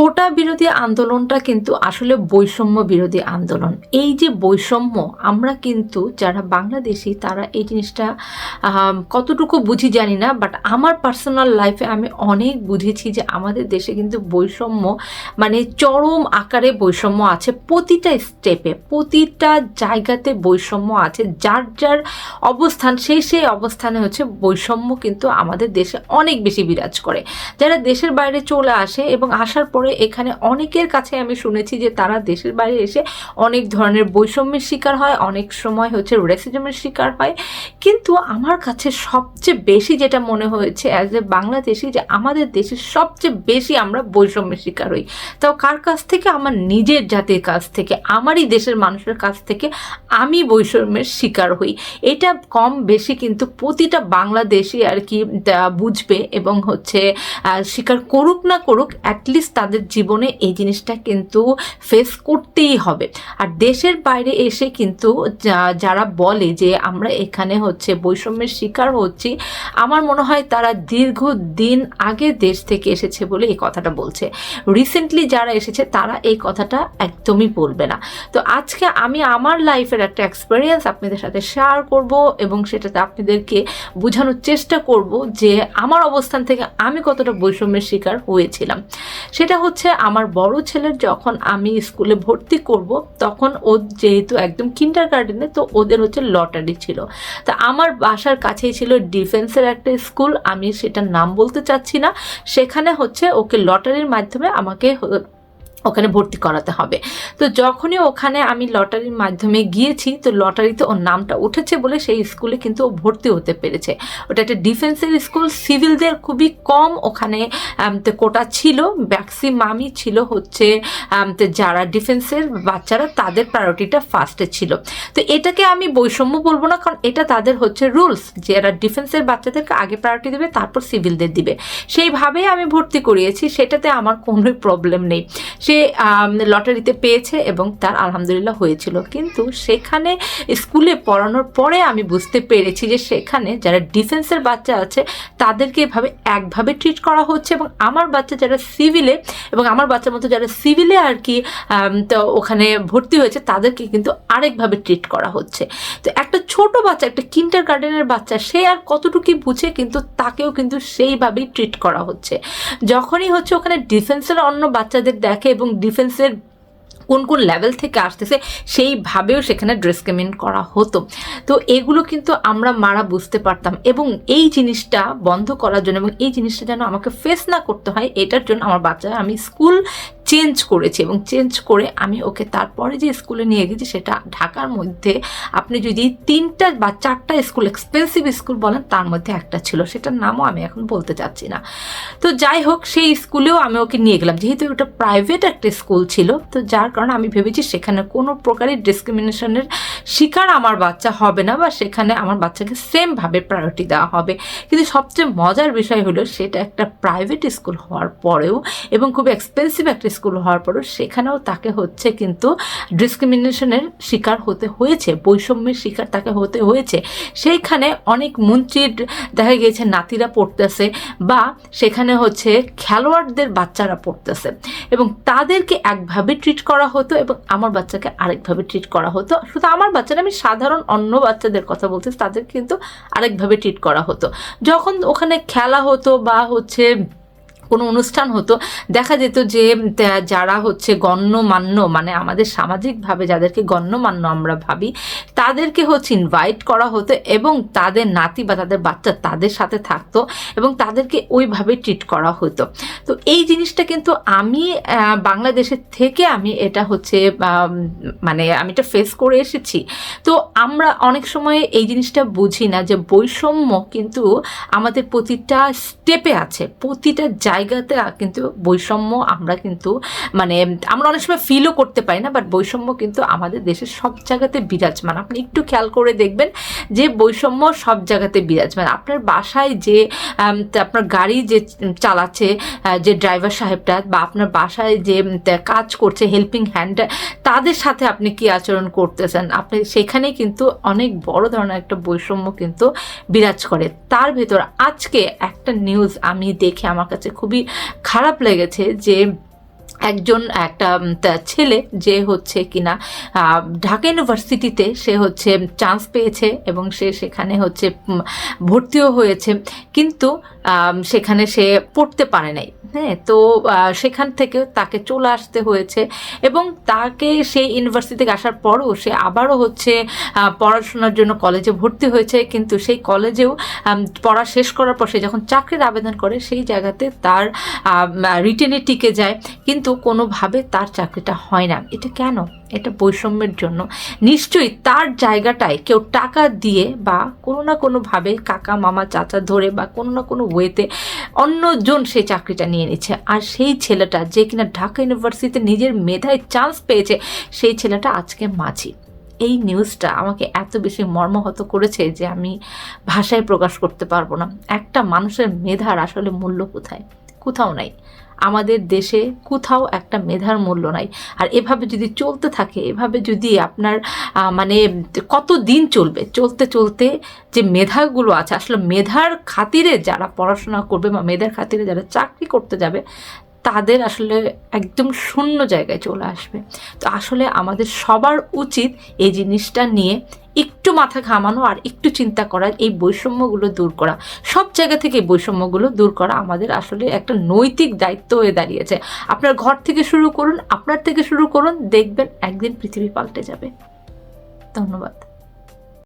কোটা বিরোধী আন্দোলনটা কিন্তু আসলে বৈষম্য বিরোধী আন্দোলন। এই যে বৈষম্য, আমরা কিন্তু যারা বাংলাদেশি, তারা এই জিনিসটা কতটুকু বুঝি জানি না বাট আমার পার্সোনাল লাইফে আমি অনেক বুঝেছি যে আমাদের দেশে কিন্তু বৈষম্য মানে চরম আকারে বৈষম্য আছে প্রতিটা স্টেপে প্রতিটা জায়গাতে বৈষম্য আছে। যার যার অবস্থান সেই সেই অবস্থানে হচ্ছে বৈষম্য কিন্তু আমাদের দেশে অনেক বেশি বিরাজ করে। যারা দেশের বাইরে চলে আসে এবং আসার পরে এখানে অনেকের কাছে আমি শুনেছি যে তারা দেশের বাইরে এসে অনেক ধরনের বৈষম্যের শিকার হয়, অনেক সময় হচ্ছে রেসিজমের শিকার হয়। কিন্তু আমার কাছে সবচেয়ে বেশি যেটা মনে হয়েছে অ্যাজ এ বাংলাদেশি যে আমাদের দেশে সবচেয়ে বেশি আমরা বৈষম্যের শিকার হই। তাও কার কাছ থেকে? আমার নিজের জাতির কাছ থেকে, আমারই দেশের মানুষের কাছ থেকে আমি বৈষম্যের শিকার হই। এটা কম বেশি কিন্তু প্রতিটা বাংলাদেশি আর কি বুঝবে এবং হচ্ছে স্বীকার করুক না করুক অ্যাটলিস্ট তাদের জীবনে এই জিনিসটা কিন্তু ফেস করতেই হবে। আর দেশের বাইরে এসে কিন্তু যারা বলে যে আমরা এখানে হচ্ছে বৈষম্যের শিকার হচ্ছি, আমার মনে হয় তারা দীর্ঘদিন আগে দেশ থেকে এসেছে বলে এই কথাটা বলছে। রিসেন্টলি যারা এসেছে, তারা এই কথাটা একদমই বলবে না। তো আজকে আমি আমার লাইফের একটা এক্সপিরিয়েন্স আপনাদের সাথে শেয়ার করব এবং সেটাতে আপনাদেরকে বোঝানোর চেষ্টা করব যে আমার অবস্থান থেকে আমি কতটা বৈষম্যের শিকার হয়েছিলাম। সেটা হচ্ছে আমার বড় ছেলের যখন আমি স্কুলে ভর্তি করব, তখন ও যেহেতু একদম কিন্ডার গার্ডেনে তো ওদের হচ্ছে লটারি ছিল। তা আমার বাসার কাছেই ছিল ডিফেন্সের একটা স্কুল আমি সেটার নাম বলতে চাচ্ছি না। সেখানে হচ্ছে ওকে লটারির মাধ্যমে আমাকে ওখানে ভর্তি করাতে হবে। তো যখনই ওখানে আমি লটারির মাধ্যমে গিয়েছি, তো লটারিতে ওর নামটা উঠেছে বলে সেই স্কুলে কিন্তু ও ভর্তি হতে পেরেছে। ওটা একটা ডিফেন্সের স্কুল, সিভিলদের খুবই কম ওখানে কোটা ছিল। ম্যাক্সিমামই ছিল হচ্ছে যারা ডিফেন্সের বাচ্চারা তাদের প্রায়োরিটিটা ফার্স্টে ছিল। তো এটাকে আমি বৈষম্য বলব না, কারণ এটা তাদের হচ্ছে রুলস যে যারা ডিফেন্সের বাচ্চাদেরকে আগে প্রায়োরিটি দেবে, তারপর সিভিলদের দিবে। সেইভাবেই আমি ভর্তি করিয়েছি, সেটাতে আমার কোনোই প্রবলেম নেই। সে লটারিতে পেয়েছে এবং তার আলহামদুলিল্লাহ হয়েছিল। কিন্তু সেখানে স্কুলে পড়ানোর পরে আমি বুঝতে পেরেছি যে সেখানে যারা ডিফেন্সের বাচ্চা আছে, তাদেরকে এভাবে একভাবে ট্রিট করা হচ্ছে এবং আমার বাচ্চা যারা সিভিলে এবং আমার বাচ্চার মতো যারা সিভিলে আর কি তো ওখানে ভর্তি হয়েছে, তাদেরকে কিন্তু আরেকভাবে ট্রিট করা হচ্ছে। তো একটা ছোট বাচ্চা, একটা কিন্টার গার্ডেনের বাচ্চা, সে আর কতটুকু বুঝে কিন্তু তাকেও কিন্তু সেইভাবেই ট্রিট করা হচ্ছে। যখনই হচ্ছে ওখানে ডিফেন্সের অন্য বাচ্চাদের দেখে এবং ডিফেন্সের কোন কোন লেভেল থেকে আসতেছে সেইভাবেও সেখানে ডিসক্রিমিনেট করা হতো। তো এগুলো কিন্তু আমরা মারা বুঝতে পারতাম এবং এই জিনিসটা বন্ধ করার জন্য এবং এই জিনিসটা যেন আমাকে ফেস না করতে হয়, এটার জন্য আমার বাচ্চা আমি স্কুল চেঞ্জ করেছি এবং চেঞ্জ করে আমি ওকে তারপরে যে স্কুলে নিয়ে গেছি সেটা ঢাকার মধ্যে আপনি যদি তিনটা বা চারটা স্কুল এক্সপেন্সিভ স্কুল বলেন, তার মধ্যে একটা ছিল। সেটার নামও আমি এখন বলতে চাচ্ছি না। তো যাই হোক, সেই স্কুলেও আমি ওকে নিয়ে গেলাম। যেহেতু ওটা প্রাইভেট একটা স্কুল ছিল, তো যার কারণে আমি ভেবেছি সেখানে কোনো প্রকারের ডিসক্রিমিনেশনের শিকার আমার বাচ্চা হবে না বা সেখানে আমার বাচ্চাকে সেমভাবে প্রায়োরিটি দেওয়া হবে। কিন্তু সবচেয়ে মজার বিষয় হলো, সেটা একটা প্রাইভেট স্কুল হওয়ার পরেও এবং খুব এক্সপেন্সিভ একটা স্কুল হওয়ার পরও সেখানেও তাকে হচ্ছে কিন্তু ডিসক্রিমিনেশনের শিকার হতে হয়েছে, বৈষম্যের শিকার তাকে হতে হয়েছে। সেইখানে অনেক মন্ত্রীর দেখা গিয়েছে, নাতিরা পড়তেছে বা সেখানে হচ্ছে খেলোয়াড়দের বাচ্চারা পড়তেছে এবং তাদেরকে একভাবে ট্রিট করা হতো এবং আমার বাচ্চাকে আরেকভাবে ট্রিট করা হতো। শুধু আমার বাচ্চারা আমি সাধারণ অন্য বাচ্চাদের কথা বলছি তাদের কিন্তু আরেকভাবে ট্রিট করা হতো। যখন ওখানে খেলা হতো বা হচ্ছে কোনো অনুষ্ঠান হতো, দেখা যেত যে যারা হচ্ছে গণ্যমান্য মানে আমাদের সামাজিকভাবে যাদেরকে গণ্যমান্য আমরা ভাবি, তাদেরকে হচ্ছে ইনভাইট করা হতো এবং তাদের নাতি বা তাদের বাচ্চা তাদের সাথে থাকতো এবং তাদেরকে ওইভাবে ট্রিট করা হতো। তো এই জিনিসটা কিন্তু আমি বাংলাদেশের থেকে আমি এটা হচ্ছে মানে আমি এটা ফেস করে এসেছি। তো আমরা অনেক সময় এই জিনিসটা বুঝি না যে বৈষম্য কিন্তু আমাদের প্রতিটা স্টেপে আছে, প্রতিটা জায়গাতে কিন্তু বৈষম্য আমরা কিন্তু মানে আমরা অনেক সময় ফিলও করতে পারি না বাট বৈষম্য কিন্তু আমাদের দেশের সব জায়গাতে বিরাজমান। আপনি একটু খেয়াল করে দেখবেন যে বৈষম্য সব জায়গাতে বিরাজমান। আপনার বাসায় যে আপনার গাড়ি যে চালাচ্ছে যে ড্রাইভার সাহেবটা বা আপনার বাসায় যে কাজ করছে হেল্পিং হ্যান্ড তাদের সাথে আপনি কি আচরণ করতেছেন? আপনি সেখানে কিন্তু অনেক বড় ধরনের একটা বৈষম্য কিন্তু বিরাজ করে। তার ভেতর আজকে একটা নিউজ আমি দেখে আমার কাছে খুবই খারাপ লেগেছে যে একজন, একটা ছেলে যে হচ্ছে কিনা ঢাকা ইউনিভার্সিটিতে সে হচ্ছে চান্স পেয়েছে এবং সে সেখানে হচ্ছে ভর্তিও হয়েছে। কিন্তু সেখানে সে পড়তে পারে নাই। হ্যাঁ তো সেখান থেকে তাকে চলে আসতে হয়েছে এবং তাকে সেই ইউনিভার্সিটি থেকে আসার পরও সে আবারও হচ্ছে পড়াশোনার জন্য কলেজে ভর্তি হয়েছে। কিন্তু সেই কলেজেও পড়া শেষ করার পর সে যখন চাকরির আবেদন করে, সেই জায়গাতে তার রিটেনে টিকে যায়। কিন্তু কোনোভাবে তার চাকরিটা হয় না। এটা কেন? এটা বৈষম্যের জন্য। নিশ্চয়ই তার জায়গাটায় কেউ টাকা দিয়ে বা কোনো না কোনোভাবে কাকা, মামা, চাচা ধরে বা কোনো না কোনো ওয়েতে অন্যজন সেই চাকরিটা নিয়ে নিচ্ছে। আর সেই ছেলেটা যে কিনা ঢাকা ইউনিভার্সিটিতে নিজের মেধায় চান্স পেয়েছে, সেই ছেলেটা আজকে মাঝি। এই নিউজটা আমাকে এত বেশি মর্মাহত করেছে যে আমি ভাষায় প্রকাশ করতে পারব না। একটা মানুষের মেধার আসলে মূল্য কোথায়? কোথাও নাই। আমাদের দেশে কোথাও একটা মেধার মূল্য নাই। আর এভাবে যদি চলতে থাকে, এভাবে যদি আপনার মানে কত দিন চলবে, চলতে চলতে যে মেধাগুলো আছে, আসলে মেধার খাতিরে যারা পড়াশোনা করবে বা মেধার খাতিরে যারা চাকরি করতে যাবে, তাদের আসলে একদম শূন্য জায়গায় চলে আসবে। তো আসলে আমাদের সবার উচিত এই জিনিসটা নিয়ে একটু মাথা ঘামানো আর একটু চিন্তা করা, এই বৈষম্যগুলো দূর করা। সব জায়গা থেকে বৈষম্যগুলো দূর করা আমাদের আসলে একটা নৈতিক দায়িত্ব হয়ে দাঁড়িয়েছে। আপনার ঘর থেকে শুরু করুন, আপনার থেকে শুরু করুন, দেখবেন একদিন পৃথিবী পাল্টে যাবে। ধন্যবাদ।